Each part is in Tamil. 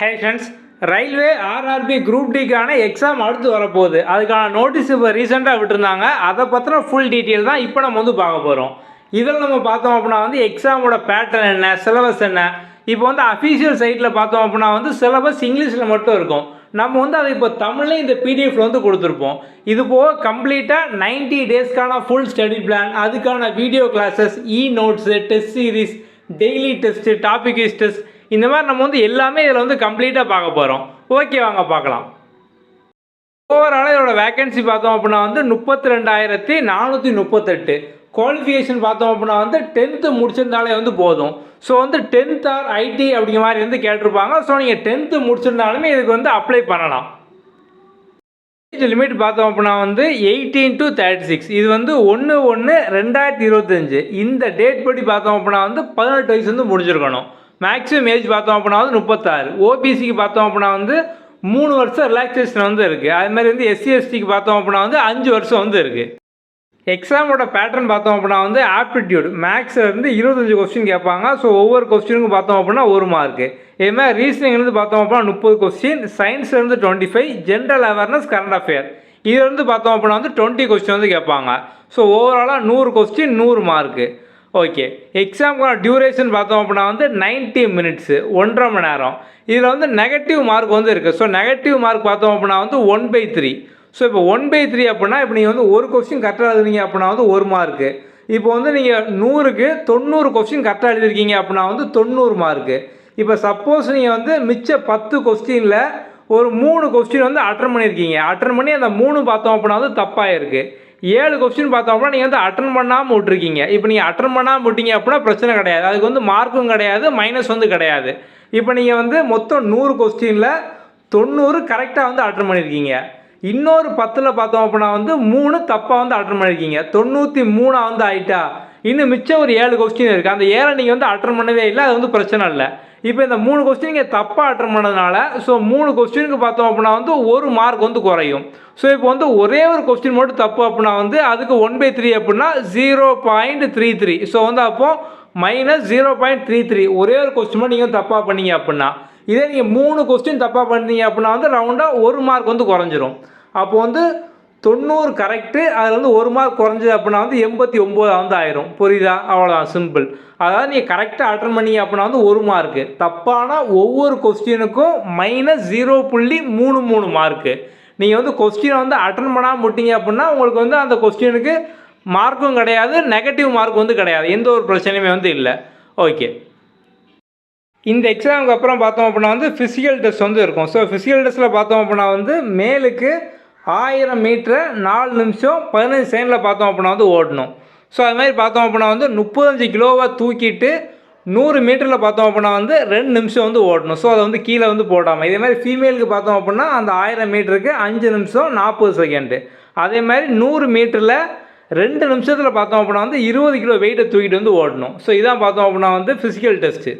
Hey friends railway RRB group டிக்கான exam அடுத்து வரப்போகுது. அதுக்கான நோட்டீஸ் இப்போ ரீசெண்டாக விட்டுருந்தாங்க. அதை பற்றின ஃபுல் டீட்டெயில் தான் இப்போ நம்ம வந்து பார்க்க போகிறோம் இதில் நம்ம பார்த்தோம் அப்படின்னா வந்து எக்ஸாமோட பேட்டர்ன் என்ன சிலபஸ் என்ன? இப்போ வந்து அஃபீஷியல் சைட்டில் பார்த்தோம் அப்படின்னா வந்து சிலபஸ் இங்கிலீஷில் மட்டும் இருக்கும். நம்ம வந்து அதை இப்போ தமிழ்லேயும் இந்த பிடிஎஃப்ல வந்து கொடுத்துருப்போம். இது போக கம்ப்ளீட்டாக 90 டேஸ்க்கான ஃபுல் ஸ்டடி பிளான் அதுக்கான video classes e notes test series daily test topic test இந்த மாதிரி நம்ம வந்து எல்லாமே இதில் வந்து கம்ப்ளீட்டாக பார்க்க போகிறோம் ஓகே வாங்க பார்க்கலாம். ஓவராலாக இதோட வேகன்சி பார்த்தோம் அப்படின்னா வந்து முப்பத்தி ரெண்டாயிரத்தி நானூற்றி முப்பத்தெட்டு. குவாலிஃபிகேஷன் பார்த்தோம் அப்படின்னா வந்து டென்த்து முடிச்சிருந்தாலே வந்து போதும். ஸோ வந்து டென்த் ஆர் ஐடி அப்படிங்கிற மாதிரி வந்து கேட்டிருப்பாங்க. ஸோ நீங்கள் டென்த்து முடிச்சிருந்தாலுமே இதுக்கு வந்து அப்ளை பண்ணலாம். ஏஜ் லிமிட் பார்த்தோம் அப்படின்னா வந்து எயிட்டீன் டு தேர்ட்டி சிக்ஸ் இது வந்து ஒன்று ஒன்று ரெண்டாயிரத்தி இருபத்தஞ்சு. இந்த டேட் படி பார்த்தோம் அப்படின்னா வந்து பதினெட்டு வயசு வந்து முடிஞ்சிருக்கணும். மேக்ஸிமம் ஏஜ் பார்த்தோம் அப்படின்னா வந்து முப்பத்தாறு. ஓபிசிக்கு பார்த்தோம் அப்படின்னா வந்து மூணு வருஷம் ரிலாக்ஸேஷன் வந்து இருக்குது அது மாதிரி வந்து எஸ்சி எஸ்டிக்கு பார்த்தோம் அப்படின்னா வந்து அஞ்சு வருஷம் வந்து இருக்குது எக்ஸாமோட பேட்டர்ன் பார்த்தோம் அப்படின்னா வந்து ஆப்டிடியூட் மேக்ஸில் இருந்து இருபத்தஞ்சு கொஸ்டின் கேட்பாங்க. ஸோ ஒவ்வொரு கொஸ்டினுக்கும் பார்த்தோம் அப்படின்னா ஒரு மார்க்கு இதே மாதிரி ரீசனிங்லேருந்து பார்த்தோம் அப்படின்னா முப்பது question சயின்ஸ்லேருந்து twenty five general awareness current affair இதுலேருந்து பார்த்தோம் அப்படின்னா வந்து டுவெண்ட்டி கொஸ்டின் வந்து கேட்பாங்க. ஸோ ஓவராலாக நூறு கொஸ்டின் நூறு மார்க்கு ஓகே எக்ஸாமுக்கான டியூரேஷன் பார்த்தோம் அப்படின்னா வந்து 90 மினிட்ஸு ஒன்றரை மணி நேரம். இதில் வந்து நெகட்டிவ் மார்க் வந்து இருக்குது ஸோ நெகட்டிவ் மார்க் பார்த்தோம் அப்படின்னா வந்து ஒன் பை த்ரீ ஸோ இப்போ ஒன் பை த்ரீ அப்படின்னா இப்போ நீங்கள் வந்து ஒரு கொஸ்டின் கரெக்டாக எழுதுனீங்க அப்படின்னா வந்து ஒரு மார்க்கு இப்போ வந்து நீங்கள் நூறுக்கு தொண்ணூறு கொஸ்டின் கரெக்டாக எழுதிருக்கீங்க அப்படின்னா வந்து தொண்ணூறு மார்க்கு இப்போ சப்போஸ் நீங்கள் வந்து மிச்ச பத்து கொஸ்டினில் ஒரு மூணு கொஸ்டின் வந்து அட்டன் பண்ணியிருக்கீங்க. அட்டன் பண்ணி அந்த மூணு பார்த்தோம் அப்படின்னா வந்து தப்பாக இருக்குது ஏழு கொஸ்டின் பார்த்தோம் அப்படின்னா நீங்கள் வந்து அட்டன் பண்ணாமல் விட்ருக்கீங்க இப்போ நீங்கள் அட்டன் பண்ணாமல் விட்டீங்க அப்படின்னா பிரச்சனை கிடையாது. அதுக்கு வந்து மார்க்கும் கிடையாது மைனஸ் வந்து கிடையாது. இப்போ நீங்கள் வந்து மொத்தம் நூறு கொஸ்டினில் தொண்ணூறு கரெக்டாக வந்து அட்டன் பண்ணியிருக்கீங்க இன்னொரு பத்தில் பார்த்தோம் அப்படின்னா வந்து மூணு தப்பாக வந்து அட்டன் பண்ணியிருக்கீங்க தொண்ணூற்றி மூணாக வந்து ஆயிட்டா இன்னும் மிச்சம் ஒரு ஏழு கொஸ்டின் இருக்குது அந்த ஏழை நீங்கள் வந்து அட்டன் பண்ணவே இல்லை அது வந்து பிரச்சனை இல்லை. இப்போ இந்த மூணு கொஸ்டின் நீங்கள் தப்பாக அட்டன் பண்ணதுனால ஸோ மூணு கொஸ்டினுக்கு பார்த்தோம் அப்படின்னா வந்து ஒரு மார்க் வந்து குறையும். ஸோ இப்போ வந்து ஒரே ஒரு கொஸ்டின் மட்டும் தப்பு அப்படின்னா வந்து அதுக்கு ஒன் பை த்ரீ அப்படின்னா zero point three three so வந்து அப்போது minus zero point three three ஒரே ஒரு கொஸ்டின் மட்டும் நீங்கள் தப்பாக பண்ணீங்க அப்படின்னா. இதே நீங்கள் மூணு கொஸ்டின் தப்பாக பண்ணீங்க அப்படின்னா வந்து ரவுண்டாக ஒரு மார்க் வந்து குறைஞ்சிரும். அப்போ வந்து தொண்ணூறு கரெக்டு அதில் வந்து ஒரு மார்க் குறைஞ்சது அப்படின்னா வந்து எண்பத்தி ஒம்பது வந்து ஆயிரும். புரியுதா? அவ்வளோதான் சிம்பிள் அதாவது நீங்கள் கரெக்டாக அட்டன் பண்ணி அப்படின்னா வந்து ஒரு மார்க்கு தப்பான ஒவ்வொரு கொஸ்டினுக்கும் மைனஸ் ஜீரோ புள்ளி மூணு மூணு மார்க்கு நீங்கள் வந்து கொஸ்டினை வந்து அட்டன் பண்ணாமல் விட்டீங்க அப்படின்னா உங்களுக்கு வந்து அந்த கொஸ்டினுக்கு மார்க்கும் கிடையாது நெகட்டிவ் மார்க் வந்து கிடையாது. எந்த ஒரு பிரச்சனையுமே வந்து இல்லை. ஓகே இந்த எக்ஸாமுக்கு அப்புறம் பார்த்தோம் அப்படின்னா வந்து ஃபிசிக்கல் டெஸ்ட் வந்து இருக்கும். ஸோ ஃபிசிக்கல் டெஸ்ட்டில் பார்த்தோம் அப்படின்னா வந்து மேலுக்கு ஆயிரம் மீட்டரை நாலு நிமிஷம் பதினஞ்சு செகண்டில் பார்த்தோம் அப்படின்னா வந்து ஓடணும். ஸோ அது மாதிரி பார்த்தோம் அப்படின்னா வந்து முப்பத்தஞ்சு கிலோவாக தூக்கிட்டு நூறு மீட்டரில் பார்த்தோம் அப்படின்னா வந்து ரெண்டு நிமிஷம் வந்து ஓடணும். ஸோ அதை வந்து கீழே வந்து போடாமல் இதே மாதிரி ஃபீமேலுக்கு பார்த்தோம் அப்படின்னா அந்த ஆயிரம் மீட்டருக்கு அஞ்சு நிமிஷம் நாற்பது செகண்டு அதே மாதிரி நூறு மீட்டரில் ரெண்டு நிமிஷத்தில் பார்த்தோம் அப்படின்னா வந்து இருபது கிலோ வெயிட்டை தூக்கிட்டு வந்து ஓடணும். ஸோ இதான் பார்த்தோம் அப்படின்னா வந்து ஃபிசிக்கல் டெஸ்ட்டு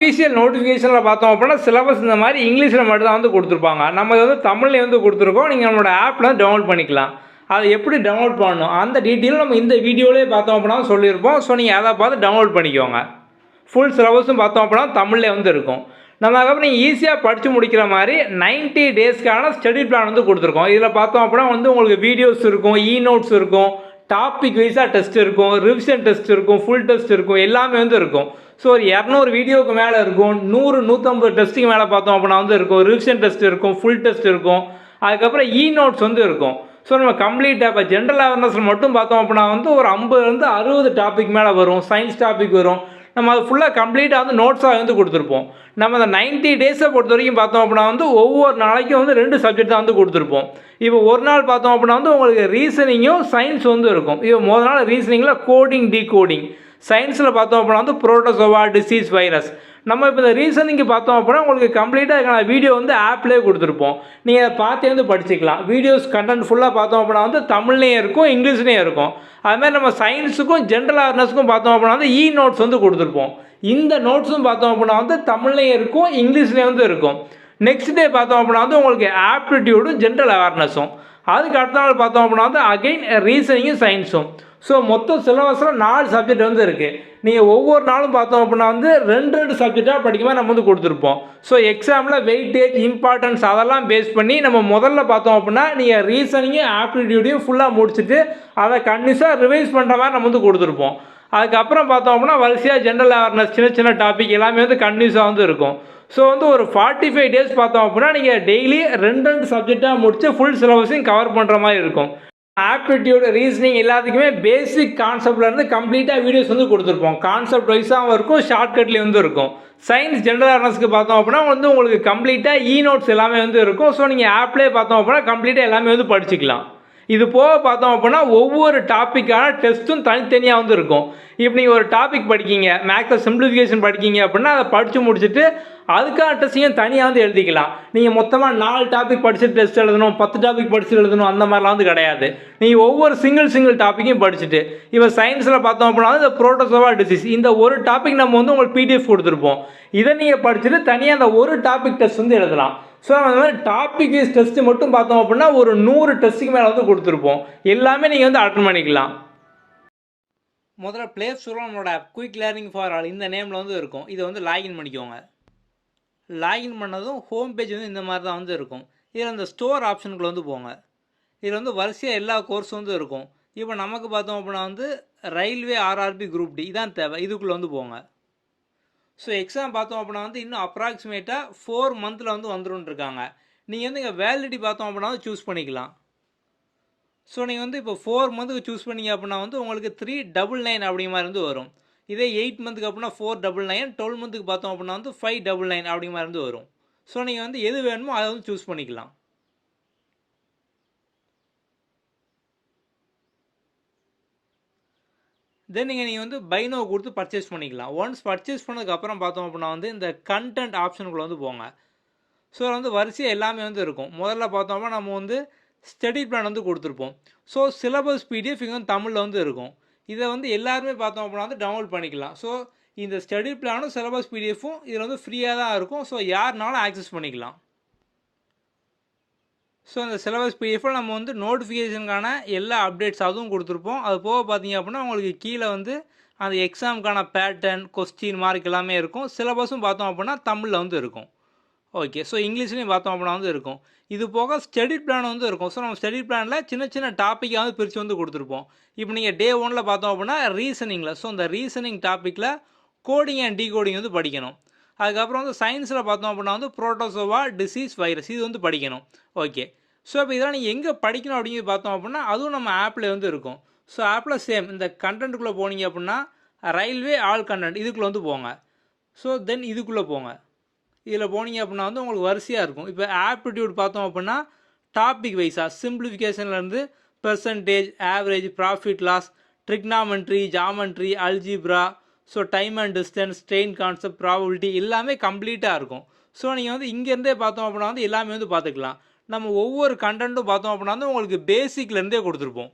அஃபீஷியல் நோட்டிஃபிகேஷனில் பார்த்தோம் அப்படின்னா சிலபஸ் இந்த மாதிரி இங்கிலீஷில் மட்டும்தான் வந்து கொடுத்துருப்பாங்க. நம்ம இதை வந்து தமிழ்லேயே வந்து கொடுத்துருக்கோம். நீங்கள் நம்மளோட ஆப்பில் டவுன்லோட் பண்ணிக்கலாம். அதை எப்படி டவுன்லோட் பண்ணணும்? அந்த டீட்டெயிலும் நம்ம இந்த வீடியோலேயே பார்த்தோம் அப்படின்னா சொல்லியிருப்போம். ஸோ நீங்கள் அதை பார்த்து டவுன்லோட் பண்ணிக்கோங்க. ஃபுல் சிலபஸும் பார்த்தோம் அப்படின்னா தமிழ்லேயே வந்து இருக்கும். நம்ம அதுக்கப்புறம் நீங்கள் ஈஸியாக படித்து முடிக்கிற மாதிரி 90 டேஸ்க்கான ஸ்டடி பிளான் வந்து கொடுத்துருக்கோம். இதில் பார்த்தோம் அப்படின்னா வந்து உங்களுக்கு வீடியோஸ் இருக்கும் இ நோட்ஸ் இருக்கும் டாபிக் வைஸாக டெஸ்ட் இருக்கும் ரிவிஷன் டெஸ்ட் இருக்கும் ஃபுல் டெஸ்ட் இருக்கும் எல்லாமே வந்து இருக்கும். ஸோ ஒரு இரநூறு வீடியோவுக்கு மேலே இருக்கும் நூறு நூற்றம்பது டெஸ்ட்டுக்கு மேலே பார்த்தோம் அப்படின்னா வந்து இருக்கும் ரிவிஷன் டெஸ்ட் இருக்கும் ஃபுல் டெஸ்ட் இருக்கும். அதுக்கப்புறம் இ நோட்ஸ் வந்து இருக்கும். ஸோ நம்ம கம்ப்ளீட்டாக இப்போ ஜென்ரல் அவேர்னஸில் மட்டும் பார்த்தோம் அப்படின்னா வந்து ஒரு ஐம்பதுலேருந்து அறுபது டாபிக் மேலே வரும் சயின்ஸ் டாபிக் வரும். நம்ம அது ஃபுல்லாக கம்ப்ளீட்டாக வந்து நோட்ஸாக வந்து கொடுத்துருப்போம். நம்ம அந்த 90 டேஸை பொறுத்த வரைக்கும் பார்த்தோம் அப்படின்னா வந்து ஒவ்வொரு நாளைக்கும் வந்து ரெண்டு சப்ஜெக்ட் தான் வந்து கொடுத்துருப்போம். இப்போ ஒரு நாள் பார்த்தோம் அப்படின்னா வந்து உங்களுக்கு ரீசனிங்கும் சயின்ஸ் வந்து இருக்கும். இப்போ முதல் நாள் ரீசனிங்கில் கோடிங் டீ கோடிங் சயின்ஸில் பார்த்தோம் அப்படின்னா வந்து புரோட்டோசோவா டிசீஸ் வைரஸ் நம்ம இப்போ இந்த ரீசனிங்க்கு பார்த்தோம் அப்படின்னா உங்களுக்கு கம்ப்ளீட்டாக அதுக்கான வீடியோ வந்து ஆப்லேயே கொடுத்துருப்போம். நீங்கள் அதை பார்த்தே வந்து படிச்சுக்கலாம். வீடியோஸ் கண்டென்ட் ஃபுல்லாக பார்த்தோம் அப்படின்னா வந்து தமிழ்லேயும் இருக்கும் இங்கிலீஷ்லேயும் இருக்கும். அதுமாதிரி நம்ம சயின்ஸுக்கும் ஜென்ரல் அவேர்னஸ்க்கும் பார்த்தோம் அப்படின்னா வந்து இ நோட்ஸ் வந்து கொடுத்துருப்போம். இந்த நோட்ஸும் பார்த்தோம் அப்படின்னா வந்து தமிழ்லேயும் இருக்கும் இங்கிலீஷ்லேயும் வந்து இருக்கும். நெக்ஸ்ட் டே பார்த்தோம் அப்படின்னா வந்து உங்களுக்கு ஆப்டிடியூடும் ஜென்ரல் அவேர்னஸும் அதுக்கு அடுத்த நாள் பார்த்தோம் அப்படின்னா வந்து அகைன் ரீசனிங்கும் சயின்ஸும் ஸோ மொத்தம் சிலபஸில் நாலு சப்ஜெக்ட் வந்து இருக்குது நீங்கள் ஒவ்வொரு நாளும் பார்த்தோம் அப்படின்னா வந்து ரெண்டு ரெண்டு சப்ஜெக்டாக படிக்குமா நம்ம வந்து கொடுத்துருப்போம். ஸோ எக்ஸாமில் வெயிட்டேஜ் இம்பார்ட்டன்ஸ் அதெல்லாம் பேஸ் பண்ணி நம்ம முதல்ல பார்த்தோம் அப்படின்னா நீங்கள் ரீசனிங்கும் ஆப்டிடியூடையும் ஃபுல்லாக முடிச்சுட்டு அதை கண்டினியூஸாக ரிவைஸ் பண்ணுற மாதிரி நம்ம வந்து கொடுத்துருப்போம். அதுக்கப்புறம் பார்த்தோம் அப்படின்னா வரிசையாக ஜென்ரல் அவேர்னஸ் சின்ன சின்ன டாபிக் எல்லாமே வந்து கண்டினியூஸாக வந்து இருக்கும். ஸோ வந்து ஒரு ஃபார்ட்டி ஃபைவ் டேஸ் பார்த்தோம் அப்படின்னா நீங்கள் டெய்லி ரெண்டு ரெண்டு சப்ஜெக்டாக முடித்து ஃபுல் சிலபஸையும் கவர் பண்ணுற மாதிரி இருக்கும். ஆப்டிடியூட் ரீசனிங் எல்லாத்துக்குமே பேசிக் கான்செப்ட்லேருந்து கம்ப்ளீட்டாக வீடியோஸ் வந்து கொடுத்துருப்போம். கான்செப்ட் வைஸாகவும் இருக்கும் ஷார்ட்கட்லேயும் வந்து இருக்கும். சயின்ஸ் ஜென்ரல் அவேர்னஸ்க்கு பார்த்தோம் அப்படின்னா வந்து உங்களுக்கு கம்ப்ளீட்டாக இ நோட்ஸ் எல்லாமே வந்து இருக்கும். ஸோ நீங்கள் ஆப்லேயே பார்த்தோம் அப்படின்னா கம்ப்ளீட்டாக எல்லாமே வந்து படிச்சுக்கலாம். இது போக பார்த்தோம் அப்படின்னா ஒவ்வொரு டாப்பிக்கான டெஸ்ட்டும் தனித்தனியாக வந்து இருக்கும் இப்போ நீங்கள் ஒரு டாபிக் படிக்கீங்க மேக்ஸை சிம்பிளிஃபிகேஷன் படிக்கீங்க அப்படின்னா அதை படித்து முடிச்சுட்டு அதுக்கான டெஸ்ட்டையும் தனியாக வந்து எழுதிக்கலாம். நீங்கள் மொத்தமாக நாலு டாபிக் படிச்சுட்டு டெஸ்ட் எழுதணும் பத்து டாபிக் படிச்சுட்டு எழுதணும் அந்த மாதிரிலாம் வந்து கிடையாது. நீங்கள் ஒவ்வொரு சிங்கிள் சிங்கிள் டாப்பிக்கையும் படிச்சுட்டு இப்போ சயின்ஸில் பார்த்தோம் அப்படின்னா இந்த புரோட்டோசோவா டிசீஸ் இந்த ஒரு டாபிக் நம்ம வந்து உங்களுக்கு பிடிஎஃப் கொடுத்துருப்போம். இதை நீங்கள் படிச்சுட்டு தனியாக அந்த ஒரு டாபிக் டெஸ்ட் வந்து எழுதலாம். ஸோ அந்த மாதிரி டாபிக் வைஸ் டெஸ்ட்டு மட்டும் பார்த்தோம் அப்படின்னா ஒரு நூறு டெஸ்ட்டுக்கு மேலே வந்து கொடுத்துருப்போம். எல்லாமே நீங்கள் வந்து அட்டன் பண்ணிக்கலாம். முதல்ல ப்ளே ஸ்டோரில் நம்மளோட குயிக் லேர்னிங் ஃபார் ஆல் இந்த நேமில் வந்து இருக்கும். இதை வந்து லாகின் பண்ணிக்கோங்க. லாகின் பண்ணதும் ஹோம் பேஜ் வந்து இந்த மாதிரி தான் வந்து இருக்கும். இதில் அந்த ஸ்டோர் ஆப்ஷனுக்குள்ள வந்து போங்க. இதில் வந்து வரிசையாக எல்லா கோர்ஸும் வந்து இருக்கும். இப்போ நமக்கு பார்த்தோம் அப்படின்னா வந்து ரயில்வே ஆர்ஆர்பி குரூப் டி இதான் தேவை. இதுக்குள்ளே வந்து போங்க. ஸோ எக்ஸாம் பார்த்தோம் அப்படின்னா வந்து இன்னும் அப்ராக்சிமேட்டாக ஃபோர் மந்தில் வந்து வந்துருன்னு இருக்காங்க நீங்கள் வந்து இங்கே வேலிடிட்டி பார்த்தோம் அப்படின்னா வந்து சூஸ் பண்ணிக்கலாம். ஸோ நீங்கள் வந்து இப்போ ஃபோர் மந்த்துக்கு சூஸ் பண்ணீங்க அப்படின்னா வந்து உங்களுக்கு த்ரீ டபுள் நைன் அப்படிங்கிற மாதிரி வந்து வரும். இதே எயிட் மந்த்துக்கு அப்படின்னா ஃபோர் டபுள் நைன் டுவெல் மந்த்துக்கு பார்த்தோம் அப்படின்னா வந்து ஃபைவ் டபுள் நைன் அப்படிங்கிற மாதிரி வந்து வரும். ஸோ நீங்கள் வந்து எது வேணுமோ அதை வந்து சூஸ் பண்ணிக்கலாம். தென் நீங்கள் நீங்கள் வந்து பைனோ கொடுத்து பர்ச்சேஸ் பண்ணிக்கலாம். ஒன்ஸ் பர்ச்சேஸ் பண்ணதுக்கப்புறம் பார்த்தோம் அப்படின்னா வந்து இந்த கண்டென்ட் ஆப்ஷனுக்குள்ளே வந்து போங்க. ஸோ வந்து வரிசையாக எல்லாமே வந்து இருக்கும். முதல்ல பார்த்தோம்னா நம்ம வந்து ஸ்டடி பிளான் வந்து கொடுத்துருப்போம். ஸோ சிலபஸ் பிடிஎஃப் இங்கே வந்து தமிழில் வந்து இருக்கும். இதை வந்து எல்லாருமே பார்த்தோம் அப்படின்னா வந்து டவுன்லோட் பண்ணிக்கலாம். ஸோ இந்த ஸ்டடி பிளானும் சிலபஸ் பிடிஎஃப்பும் இதில் வந்து ஃப்ரீயாக தான் இருக்கும். ஸோ யாருனாலும் ஆக்சஸ் பண்ணிக்கலாம். ஸோ இந்த சிலபஸ் பிடிஎஃபில் நம்ம வந்து நோட்டிஃபிகேஷனுக்கான எல்லா அப்டேட்ஸ் அதுவும் கொடுத்துருப்போம். அது போக பார்த்தீங்க அப்படின்னா உங்களுக்கு கீழே வந்து அந்த எக்ஸாமுக்கான பேட்டர்ன் கொஸ்டின் மார்க் எல்லாமே இருக்கும். சிலபஸும் பார்த்தோம் அப்படின்னா தமிழில் வந்து இருக்கும். ஓகே ஸோ இங்கிலீஷ்லேயும் பார்த்தோம் அப்படின்னா வந்து இருக்கும். இது போக ஸ்டடி பிளான் வந்து இருக்கும். ஸோ நம்ம ஸ்டடி பிளானில் சின்ன சின்ன டாப்பிக்காக வந்து பிரித்து வந்து கொடுத்துருப்போம். இப்போ நீங்கள் டே ஒனில் பார்த்தோம் அப்படின்னா ரீசனிங்கில் ஸோ அந்த ரீசனிங் டாப்பிக்கில் கோடிங் அண்ட் டிகோடிங் வந்து படிக்கணும். அதுக்கப்புறம் வந்து சயின்ஸில் பார்த்தோம் அப்படின்னா வந்து ப்ரோட்டோசோவா டிசீஸ் வைரஸ் இது வந்து படிக்கணும். ஓகே ஸோ இப்போ இதெல்லாம் நீங்கள் எங்கே படிக்கணும் அப்படிங்கிறது பார்த்தோம் அப்படின்னா அதுவும் நம்ம ஆப்பில் வந்து இருக்கும். ஸோ ஆப்பில் சேம் இந்த கண்டென்ட்டுக்குள்ளே போனீங்க அப்படின்னா ரயில்வே ஆல் கண்டென்ட் இதுக்குள்ளே வந்து போங்க. ஸோ தென் இதுக்குள்ளே போங்க. இதில் போனீங்க அப்படின்னா வந்து உங்களுக்கு வரிசையாக இருக்கும். இப்போ ஆப்டிடியூட் பார்த்தோம் அப்படின்னா டாபிக் வைஸாக சிம்பிளிஃபிகேஷன்லேருந்து percentage average profit loss trigonometry geometry algebra so time and distance train concept probability எல்லாமே கம்ப்ளீட்டாக இருக்கும். ஸோ நீங்கள் வந்து இங்கேருந்தே பார்த்தோம் அப்படின்னா வந்து எல்லாமே வந்து பார்த்துக்கலாம். நம்ம ஒவ்வொரு கண்டென்ட்டும் பார்த்தோம் அப்படின்னா வந்து உங்களுக்கு பேசிக்லேருந்தே கொடுத்துருப்போம்.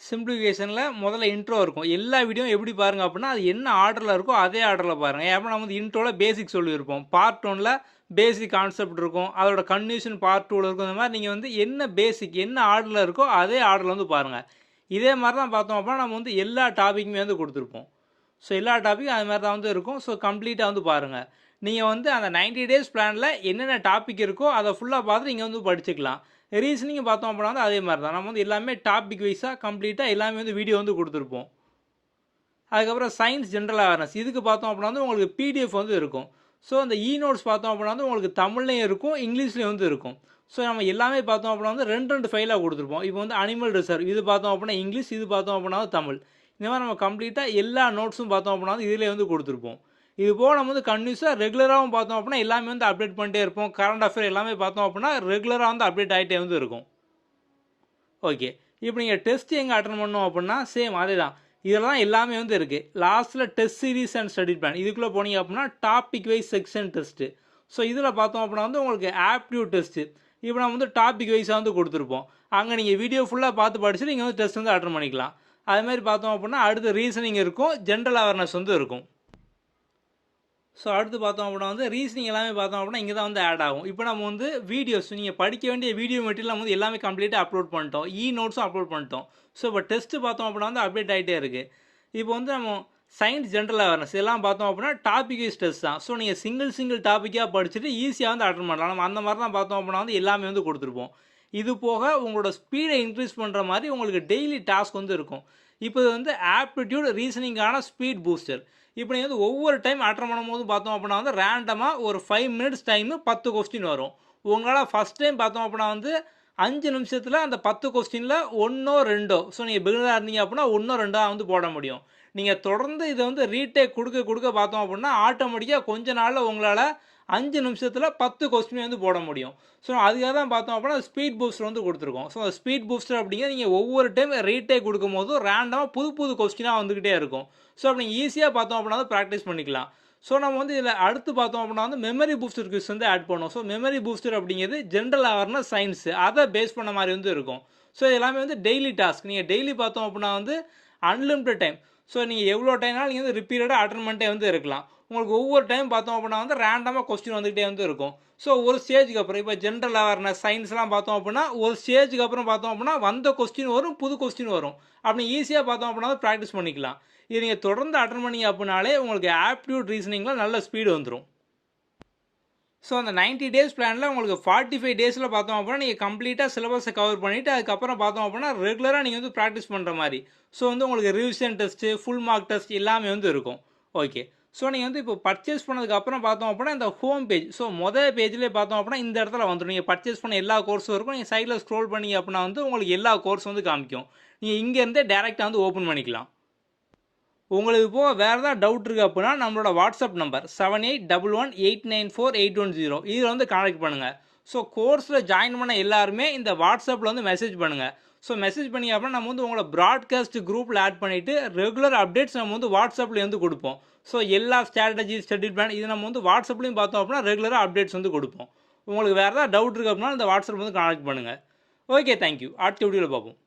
சிம்பிளிஃபிகேஷனில் முதல்ல இன்ட்ரோ இருக்கும். எல்லா வீடியோவும் எப்படி பாருங்கள் அப்படின்னா அது என்ன ஆர்டரில் இருக்கோ அதே ஆர்டரில் பாருங்கள் ஏன்னா நம்ம வந்து இன்ட்ரோவில் பேசிக் சொல்லியிருப்போம். பார்ட் ஒனில் பேசிக் கான்செப்ட் இருக்கும். அதோட கன்வியூஷன் பார்ட் டூவில் இருக்கும். இந்த மாதிரி நீங்கள் வந்து என்ன பேசிக் என்ன ஆர்டரில் இருக்கோ அதே ஆர்டரில் வந்து பாருங்கள் இதே மாதிரி தான் பார்த்தோம் அப்படின்னா நம்ம வந்து எல்லா டாப்பிக்குமே வந்து கொடுத்துருப்போம். ஸோ எல்லா டாப்பிக்கும் அது மாதிரி தான் வந்து இருக்கும். ஸோ கம்ப்ளீட்டாக வந்து பாருங்கள் நீங்கள் வந்து அந்த 90 டேஸ் பிளானில் என்னென்ன டாபிக் இருக்கோ அதை ஃபுல்லாக பார்த்து நீங்கள் வந்து படிச்சுக்கலாம். ரீசனிங் பார்த்தோம் அப்படின்னா வந்து அதே மாதிரி தான் நம்ம வந்து எல்லாமே டாபிக் வைஸாக கம்ப்ளீட்டாக எல்லாமே வந்து வீடியோ வந்து கொடுத்துருப்போம். அதுக்கப்புறம் சயின்ஸ் ஜென்ரல் அவேர்னஸ் இதுக்கு பார்த்தோம் அப்படின்னா வந்து உங்களுக்கு பிடிஎஃப் வந்து இருக்கும். ஸோ அந்த இ நோட்ஸ் பார்த்தோம் அப்படின்னா வந்து உங்களுக்கு தமிழ்லையும் இருக்கும் இங்கிலீஷ்லேயும் வந்து இருக்கும். ஸோ நம்ம எல்லாமே பார்த்தோம் அப்படின்னா வந்து ரெண்டு ரெண்டு ஃபைலாக கொடுத்துருப்போம். இப்போ வந்து அனிமல் ரிசர்வ் இது பார்த்தோம் அப்படின்னா இங்கிலீஷ் இது பார்த்தோம் அப்படின்னா வந்து தமிழ். இந்த மாதிரி நம்ம கம்ப்ளீட்டாக எல்லா நோட்ஸும் பார்த்தோம் அப்படின்னா வந்து இதிலே வந்து கொடுத்துருப்போம். இது போக நம்ம வந்து கன்யூஸாக ரெகுலராகவும் பார்த்தோம் அப்படின்னா எல்லாமே வந்து அப்டேட் பண்ணிட்டே இருப்போம். கரண்ட் அஃபேர் எல்லாமே பார்த்தோம் அப்படின்னா ரெகுலராக வந்து அப்டேட் ஆகிட்டே வந்து இருக்கும். ஓகே இப்போ நீங்கள் டெஸ்ட் எங்கே அட்டன் பண்ணோம் அப்படின்னா சேம் அதே தான் இதெல்லாம் எல்லாமே வந்து இருக்குது லாஸ்ட்டில் test series and study plan இதுக்குள்ளே போனீங்க அப்படின்னா topic wise section test so இதில் பார்த்தோம் அப்படின்னா வந்து உங்களுக்கு ஆப்டியூட் டெஸ்ட்டு இப்போ நம்ம வந்து டாபிக் வைஸாக வந்து கொடுத்துருப்போம். அங்கே நீங்கள் வீடியோ ஃபுல்லாக பார்த்து படிச்சுட்டு நீங்கள் வந்து டெஸ்ட் வந்து அட்டன் பண்ணிக்கலாம். அது மாதிரி பார்த்தோம் அப்படின்னா அடுத்து ரீசனிங் இருக்கும். ஜென்ரல் அவேர்னஸ் வந்து இருக்கும். ஸோ அடுத்து பார்த்தோம் அப்படின்னா வந்து ரீசனிங் எல்லாமே பார்த்தோம் அப்படின்னா இங்கே தான் வந்து ஆட் ஆகும். இப்போ நம்ம வந்து வீடியோஸ் நீங்கள் படிக்க வேண்டிய வீடியோ மெட்டீரியல் நம்ம வந்து எல்லாமே கம்ப்ளீட்டாக அப்லோட் பண்ணிட்டோம். இ நோட்ஸும் அப்லோட் பண்ணிட்டோம். ஸோ இப்போ டெஸ்ட்டு பார்த்தோம் அப்படின்னா வந்து அப்டேட் ஆகிட்டே இருக்குது இப்போ வந்து நம்ம சயின்ஸ் ஜென்ரல் அவேர்னஸ் இதெல்லாம் பார்த்தோம் அப்படின்னா டாபிக் வைஸ் டெஸ்ட் தான். ஸோ நீங்கள் சிங்கிள் சிங்கிள் டாப்பிக்காக படிச்சுட்டு ஈஸியாக வந்து அட்டன் பண்ணலாம். நம்ம அந்த மாதிரி தான் பார்த்தோம் அப்படின்னா வந்து எல்லாமே வந்து கொடுத்துருப்போம். இது போக உங்களோட ஸ்பீடை இன்க்ரீஸ் பண்ணுற மாதிரி உங்களுக்கு டெய்லி டாஸ்க் வந்து இருக்கும். இப்போ இது வந்து ஆப்டிடியூட் ரீசனிங்கான ஸ்பீட் பூஸ்டர் இப்போ நீங்கள் வந்து ஒவ்வொரு டைம் அட்டன் பண்ணும்போது பார்த்தோம் அப்படின்னா வந்து ரேண்டமாக ஒரு ஃபைவ் மினிட்ஸ் டைமு பத்து கொஸ்டின் வரும். உங்களால் ஃபஸ்ட் டைம் பார்த்தோம் அப்படின்னா வந்து அஞ்சு நிமிஷத்தில் அந்த பத்து கொஸ்டினில் ஒன்றோ ரெண்டோ ஸோ நீங்கள் பிகினராக இருந்தீங்க அப்படின்னா ஒன்றோ ரெண்டோ வந்து போட முடியும். நீங்கள் தொடர்ந்து இதை வந்து ரீடேக் கொடுக்க கொடுக்க பார்த்தோம் அப்படின்னா ஆட்டோமேட்டிக்காக கொஞ்ச நாளில் உங்களால் அஞ்சு நிமிஷத்தில் பத்து கொஸ்டின் வந்து போட முடியும். ஸோ அதுக்காக தான் பார்த்தோம் அப்படின்னா ஸ்பீட் பூஸ்டர் வந்து கொடுத்துருக்கோம். ஸோ ஸ்பீட் பூஸ்டர் அப்படிங்கிற நீங்கள் ஒவ்வொரு டைம் ரீடேக் கொடுக்கும் போதும் ரேண்டமாக புது புது கொஸ்டினாக வந்துக்கிட்டே இருக்கும். ஸோ அப்படி ஈஸியாக பார்த்தோம் அப்படின்னா வந்து ப்ராக்டிஸ் பண்ணிக்கலாம். ஸோ நம்ம வந்து இதில் அடுத்து பார்த்தோம் அப்படின்னா வந்து மெமரி பூஸ்டர் குவிஸ் வந்து ஆட் பண்ணோம் ஸோ மெமரி பூஸ்டர் அப்படிங்கிறது ஜென்ரல் அவேர்னஸ் சயின்ஸ் அதை பேஸ் பண்ண மாதிரி வந்து இருக்கும். ஸோ எல்லாமே வந்து டெய்லி டாஸ்க் நீங்கள் டெய்லி பார்த்தோம் அப்படின்னா வந்து அன்லிமிட்டட் டைம் ஸோ நீங்கள் எவ்வளோ டைம்னாலும் நீங்கள் வந்து ரிப்பீட்டடாக அட்டன் வந்து இருக்கலாம். உங்களுக்கு ஒவ்வொரு டைம் பார்த்தோம் அப்படின்னா வந்து ரேண்டமாக கொஸ்டின் வந்துகிட்டே வந்து இருக்கும். ஸோ ஒரு ஸ்டேஜுக்கு அப்புறம் இப்போ ஜென்ரல் அவேர்னஸ் சயின்ஸ்லாம் பார்த்தோம் அப்படின்னா ஒரு ஸ்டேஜுக்கு அப்புறம் பார்த்தோம் அப்படின்னா வந்த கொஸ்டின் வரும் புது கொஸ்டின் வரும். அப்படி ஈஸியாக பார்த்தோம் அப்படின்னா ப்ராக்டிஸ் பண்ணிக்கலாம். இது நீங்கள் தொடர்ந்து அட்டன் பண்ணீங்க அப்படின்னாலே உங்களுக்கு ஆப்டியூட் ரீசனிங்கில் நல்ல ஸ்பீடு வந்துடும் ஸோ அந்த 90 டேஸ் பிளானில் உங்களுக்கு ஃபார்ட்டி ஃபைவ் டேஸில் பார்த்தோம் அப்படின்னா நீங்கள் கம்ப்ளீட்டாக சிலபஸை கவர் பண்ணிவிட்டு அதுக்கப்புறம் பார்த்தோம் அப்படின்னா ரெகுலராக நீங்கள் வந்து ப்ராக்டிஸ் பண்ணுற மாதிரி. ஸோ வந்து உங்களுக்கு revision test full mark test எல்லாமே வந்து இருக்கும். ஓகே ஸோ நீங்கள் வந்து இப்போ பர்ச்சேஸ் பண்ணதுக்கப்புறம் பார்த்தோம் அப்படின்னா இந்த ஹோம் பேஜ் ஸோ மொதல் பேஜ்லேயே பார்த்தோம் அப்படின்னா இந்த இடத்துல வந்துடும் நீங்கள் பர்ச்சேஸ் பண்ண எல்லா கோர்ஸும் இருக்கும். நீங்கள் சைடில் ஸ்க்ரோல் பண்ணி அப்படின்னா வந்து உங்களுக்கு எல்லா கோர்ஸ் வந்து காமிக்கும். நீங்கள் இங்கேருந்தே டேரெக்டாக வந்து ஓப்பன் பண்ணிக்கலாம். உங்களுக்கு இப்போது வேறு ஏதாவது டவுட் இருக்குது அப்படின்னா நம்மளோட WhatsApp number seven eight double one eight nine four eight one zero இதில் வந்து கான்டாக்ட் பண்ணுங்கள் ஸோ கோர்ஸில் ஜாயின் பண்ண எல்லாருமே இந்த வாட்ஸ்அப்பில் வந்து மெசேஜ் பண்ணுங்கள் ஸோ மெசேஜ் பண்ணி அப்புறம் நம்ம வந்து உங்களை ப்ராட்காஸ்ட் குரூப்பில் ஆட் பண்ணிவிட்டு ரெகுலர் அப்டேட்ஸ் நம்ம வந்து வாட்ஸ்அப்லேருந்து வந்து கொடுப்போம். ஸோ எல்லா ஸ்ட்ராட்டஜி ஸ்டடி பிளான் இது நம்ம வந்து வாட்ஸ்அப்லேயும் பார்த்தோம் அப்படின்னா ரெகுலராக அப்டேட்ஸ் வந்து கொடுப்போம். உங்களுக்கு வேறு ஏதாவது டவுட் இருக்குது அப்படின்னா இந்த வாட்ஸ்அப் வந்து கான்டாக்ட் பண்ணுங்கள் ஓகே தேங்க்யூ அடுத்த வீடியோவில் பார்ப்போம்.